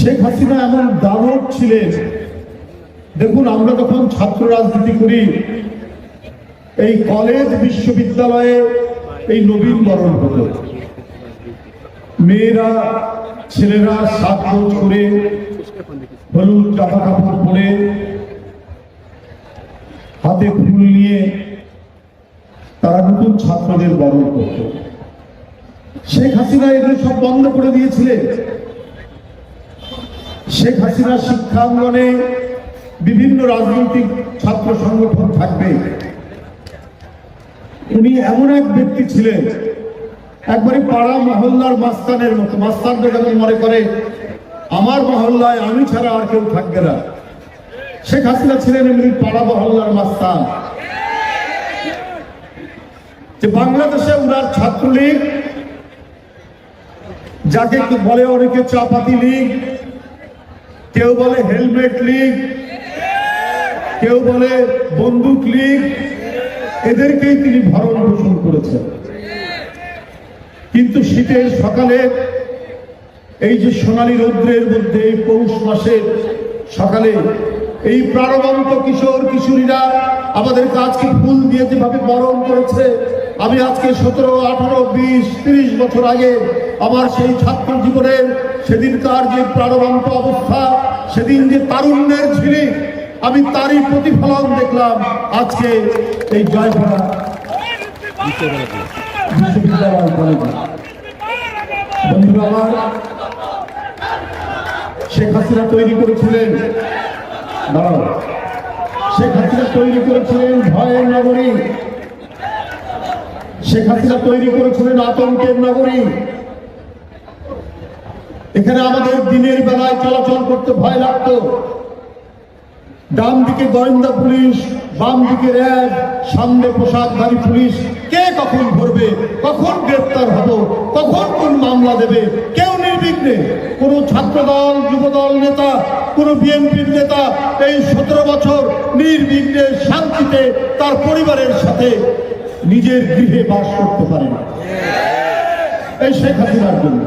শেখ হাসিনা এমন দানব ছিলেন। দেখুন, আমরা যখন ছাত্র রাজনীতি করি, এই কলেজ বিশ্ববিদ্যালয়ে এই নবীন বরণ হতো। মেয়েরা, ছেলেরা সাজগোজ করে হলুদ জামা কাপড় পরে হাতে ফুল নিয়ে তারা নতুন ছাত্রদের বরণ করত। শেখ হাসিনা এগুলো সব বন্ধ করে দিয়েছিলেন। শেখ হাসিনা শিক্ষাঙ্গনে বিভিন্ন রাজনৈতিক ছাত্র সংগঠন থাকবে। উনি এমন এক ব্যক্তি ছিলেন, একবারে পাড়া মহল্লার মাস্তানের মতো। মাস্তানরা যেমন মনে করে, আমার মহল্লায় আমি ছাড়া আর কেউ থাকবে না। শেখ হাসিনা ছিলেন এমনি পাড়া মহল্লার মাস্তান। যে বাংলাদেশে উনার ছাত্রলীগ, যাকে বলে অনেকে চাপাতি লীগ কেউ বলে হেলমেট লীগ, কেউ বলে বন্দুক লীগ, এদেরকেই তিনি ভরণ পোষণ করেছেন। কিন্তু শীতের সকালে এই যে সোনালী রৌদ্রের মধ্যে পৌষ মাসের সকালে এই প্রাণবন্ত কিশোর, কিশোরীরা আমাদের আজকে ফুল দিয়ে যেভাবে বরণ করেছে, আমি আজকে সতেরো, আঠারো, বিশ, তিরিশ বছর আগে আমার সেই ছাত্র জীবনের সেদিনকার যে প্রাণবন্ত অবস্থা, সেদিন যে তারুণ্যের ঝিলিক আমি তারই প্রতিফলন দেখলাম আজকে এই হাসিনা তৈরি ভয়ের নগরী। শেখ হাসিনা তৈরি করেছিলেন আতঙ্কের নগরী। এখানে আমাদের দিনের বেলায় চলাচল করতে ভয় লাগতো। ডান দিকে গোয়েন্দা পুলিশ বাম দিকে র্যাব, সামনে পোশাকধারী পুলিশ। কে কখন ধরবে? কখন গ্রেপ্তার হব? কখন কোন মামলা দেবে? কেউ নির্বিঘ্নে। কোনো ছাত্র দল যুব দল নেতা, কোনো বিএনপির নেতা এই সতেরো বছর নির্বিঘ্নে শান্তিতে তার পরিবারের সাথে নিজের গৃহে বাস করতে পারে এই শেখ হাসিনার জন্য।